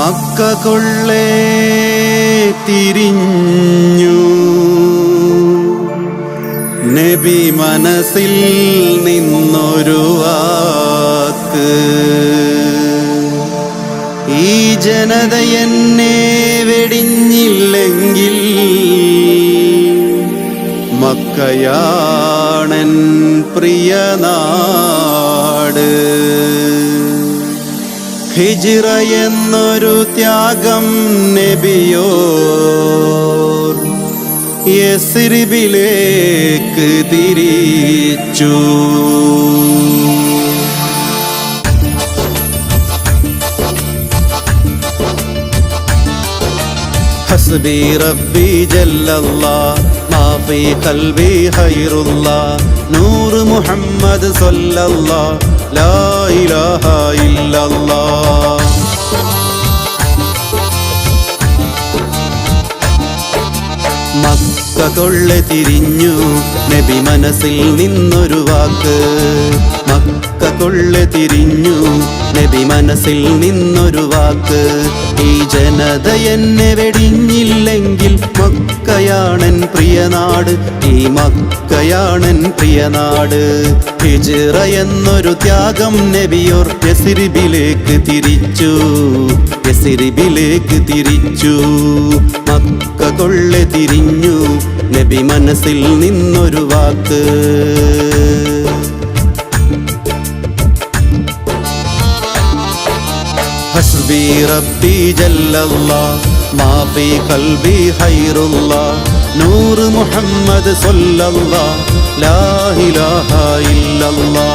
Mecca കൊള്ളേ തിരിഞ്ഞു. നബി മനസ്സിൽ നിന്നൊരു വാക്ക്. ഈ ജനത എന്നെ വെടിഞ്ഞില്ലെങ്കിൽ മക്കയാണൻ പ്രിയ നാട്. ഹിജിറ എന്നൊരു ത്യാഗം നബിയോ യസ്രിബിലേക്ക് തിരിച്ചു. ഹസ്ബി റബ്ബി ജല്ലല്ല മാഫി കൽബി ഹൈറുല്ലാ നൂറ് മുഹമ്മദ് സല്ലല്ലാ لا إله إلا الله. مكة കൊള്ള തിരിഞ്ഞു. നബി മനസ്സിൽ നിന്നൊരു വാക്ക്. മക്ക കൊള്ള തിരിഞ്ഞു. നബി മനസ്സിൽ നിന്നൊരു വാക്ക്. ഈ ജനത എന്നെ വെടിഞ്ഞില്ലെങ്കിൽ മക്കയാണൻ പ്രിയനാട് ഈ മക്കയാണൻ പ്രിയനാട് ഹിജിറ എന്നൊരു ത്യാഗം നബിയോർ യസിരിബിലേക്ക് തിരിച്ചു. യസിരിബിലേക്ക് തിരിച്ചു. മക്ക കൊള്ളെ തിരിഞ്ഞു നബി മനസ്സിൽ നിന്നൊരു വാക്ക്. ഹസ്ബി റബ്ബി നൂറ് മുഹമ്മദ് ലാ ഇലാഹ ഇല്ലല്ലാ.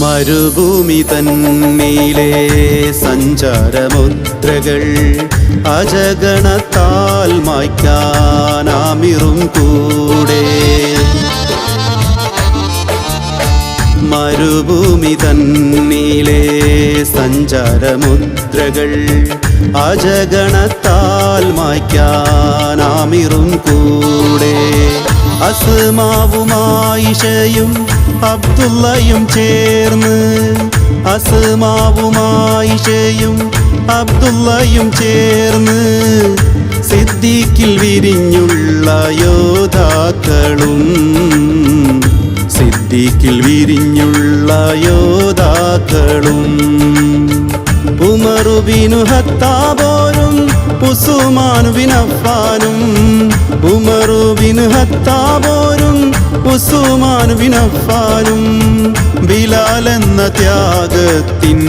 മരുഭൂമി തന്നീലെ സഞ്ചാരമുദ്രകൾ അജഗണത്താൽ മായ്ക്കാനാമിറും കൂടെ. മരുഭൂമി തന്നീലെ സഞ്ചാരമുദ്രകൾ അജഗണത്താൽ മായ്ക്കാനാമിറും കൂടെ. അസ്മാവുമായിഷയും അബ്ദുള്ളയും ചേർന്ന് അസുമാവുമായിഷയും അബ്ദുള്ളയും ചേർന്ന് സിദ്ദീഖിൽ വിരിഞ്ഞുള്ള യോദ്ധാക്കളും സിദ്ദീഖിൽ വിരിഞ്ഞുള്ള യോദ്ധാക്കളും ഉമറുബിനു ഹത്താബോരും ഉസുമാനുബിനഫാനും ഉമറുബിനു ഹത്താബോരും ഉസുമാനുബിനഫാനും ബിലാൽ എന്ന ത്യാഗത്തിൻ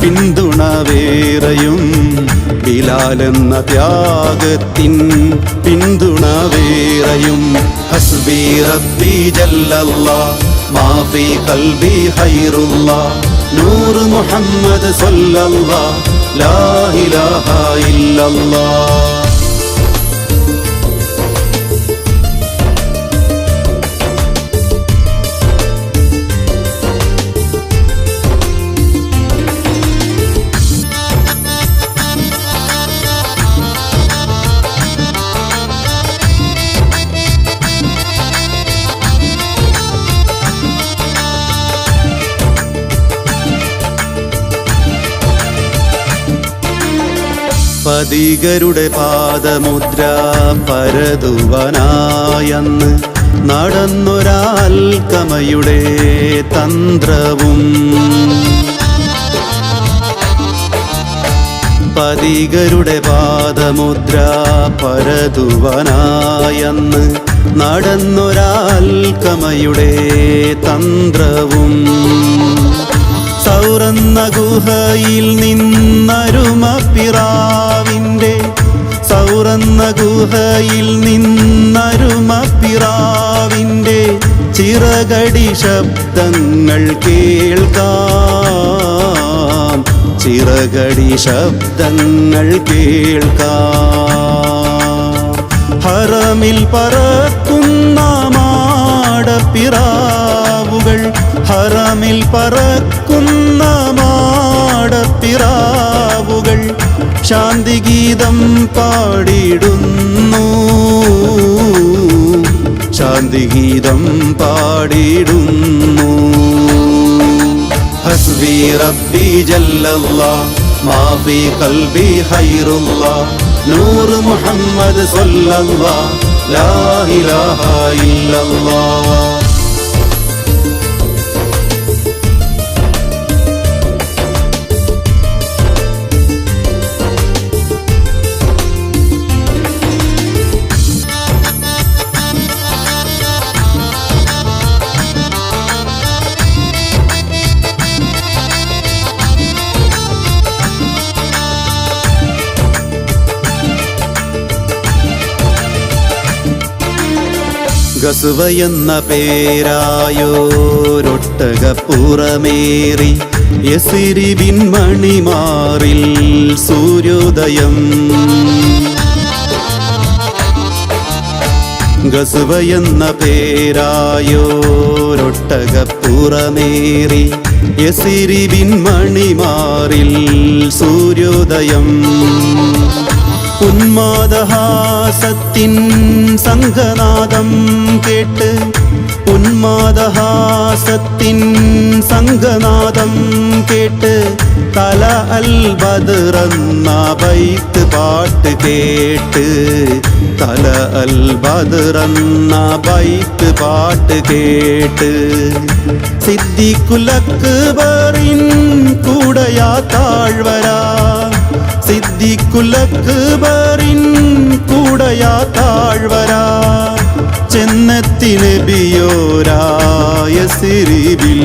പിന്തുണ വേറെയും ബിലാലെന്ന ത്യാഗത്തിൻ പിന്തുണ വേറെയും. ഹസ്ബി റബ്ബി ജല്ലല്ലാ മാഫി കൽബി ഹൈറുല്ലാ നൂറ് മുഹമ്മദ് സല്ലല്ലാ ലാ ഇലാഹ ഇല്ലല്ലാ. പതികരുടെ പാദമുദ്ര പരതുവനായെന്ന് നടന്നൊരാൽക്കമയുടെ തന്ത്രവും. പതികരുടെ പാദമുദ്ര പരതുവനായെന്ന് നടന്നൊരാൽക്കമയുടെ തന്ത്രവും. സൗറന്ന ഗുഹയിൽ നിന്നരുമ പിറാവിന്റെ സൗറന്ന ഗുഹയിൽ നിന്നരുമ പിറാവിന്റെ ചിറകടി ശബ്ദങ്ങൾ കേൾക്കാം. ചിറകടി ശബ്ദങ്ങൾ കേൾക്കാം. ഹറമിൽ പറക്കുന്ന മാടപ്പിറാവുകൾ ഹറമിൽ പറക്കുന്ന മാടപ്പിറാവുകൾ ശാന്തിഗീതം പാടിയിടുന്നു ശാന്തിഗീതം പാടിടുന്നു. ഹസ്ബി റബ്ബി ജല്ലല്ലാ മാ കൽബി നൂർ മുഹമ്മദ് സ്വല്ലല്ലാ ലാ ഇലാഹ ഇല്ലല്ലാ. ഗസുവ എന്ന പേരായോരൊട്ടകപ്പുറമേറി യസിരി മണിമാറിൽ സൂര്യോദയം. ഗസുവ എന്ന പേരായോരൊട്ടകപ്പുറമേറി യസിരി മണിമാറിൽ സൂര്യോദയം. உன்மாதஹாசத்தின் சங்கநாதம் கேட்டு உன்மாதஹாசத்தின் சங்கநாதம் கேட்டு தல அல்பதுரன்ன வைத்து பாட்டு கேட்டு தல அல்பதுரன்ன வைத்து பாட்டு கேட்டு. சித்தி குலக்கு வரின் கூடையா தாழ்வரா? സിദ്ദിഖുലക്ബറിൻ കൂടയാ താഴ്വരാ ചെന്നത്തിലെ ബിയോരായ സിരിവിൽ.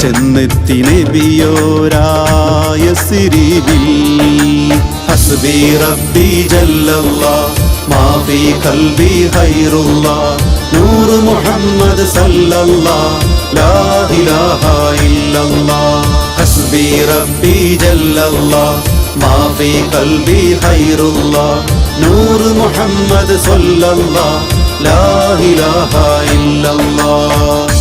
ചെന്നെത്തിന് ബിയോരായ സിരിവിൽ. ഹസ്ബി റബ്ബി ജല്ലല്ലാ മാ കൽബി ഖൽബി നൂറ് മുഹമ്മദ് സല്ലല്ലാ ലാ ഇലാഹ ഇല്ലല്ലാ. ഹസ്ബി في قلبي خير الله نور محمد صلى മുഹമ്മദ് لا ലാ ഇലാഹ ഇല്ലല്ലാ